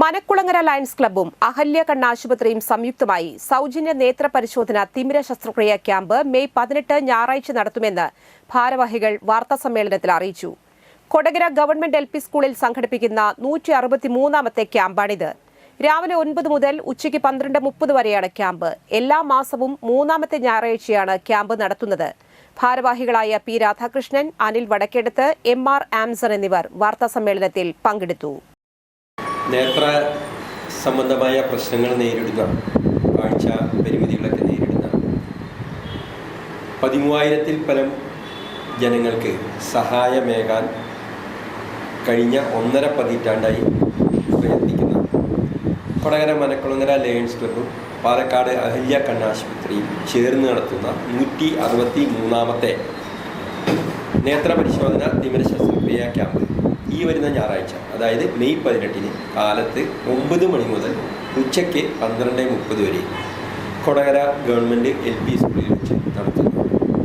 Manakkulangara lions ക്ലബ്ബും അഹല്യ കണ്ണാശുപത്രിയും സംയുക്തമായി സൗജന്യ നേത്ര പരിശോധന തിമിര ശസ്ത്രക്രിയ ക്യാമ്പ് മെയ് പതിനെട്ട് ഞായറാഴ്ച നടത്തുമെന്ന് ഭാരവാഹികൾ വാർത്താസമ്മേളനത്തിൽ അറിയിച്ചു. കൊടകര ഗവൺമെന്റ് എൽ സ്കൂളിൽ സംഘടിപ്പിക്കുന്ന നൂറ്റി അറുപത്തിമൂന്നാമത്തെ ക്യാമ്പാണിത്. രാവിലെ ഒൻപത് മുതൽ ഉച്ചയ്ക്ക് പന്ത്രണ്ട് മുപ്പത് വരെയാണ് ക്യാമ്പ്. എല്ലാ മാസവും മൂന്നാമത്തെ ഞായറാഴ്ചയാണ് ക്യാമ്പ് നടത്തുന്നത്. ഭാരവാഹികളായ P Radhakrishnan Anil Vadakkedath M R Amson എന്നിവർ വാർത്താസമ്മേളനത്തിൽ പങ്കെടുത്തു. നേത്ര സംബന്ധമായ പ്രശ്നങ്ങൾ നേരിടുന്ന കാഴ്ച പരിമിതികളൊക്കെ നേരിടുന്ന പതിമൂവായിരത്തിൽ പരം ജനങ്ങൾക്ക് സഹായമേകാൻ കഴിഞ്ഞ ഒന്നര പതിറ്റാണ്ടായി പ്രയത്നിക്കുന്ന കൊടകര മനക്കുളങ്ങര ലയൺസ് ക്ലബും പാലക്കാട് അഹല്യ കണ്ണാശുപത്രിയും ചേർന്ന് നടത്തുന്ന നൂറ്റി അറുപത്തി മൂന്നാമത്തെ നേത്ര പരിശോധന തിമിര ശസ്ത്രക്രിയ ക്യാമ്പ്. ഈ വരുന്ന ഞായറാഴ്ച അതായത് മെയ് പതിനെട്ടിന് കാലത്ത് ഒമ്പത് മണി മുതൽ ഉച്ചയ്ക്ക് പന്ത്രണ്ട് മുപ്പത് വരെ കൊടകര ഗവൺമെന്റ് എൽ പി സ്കൂളിൽ വെച്ച് നടത്തുന്നു.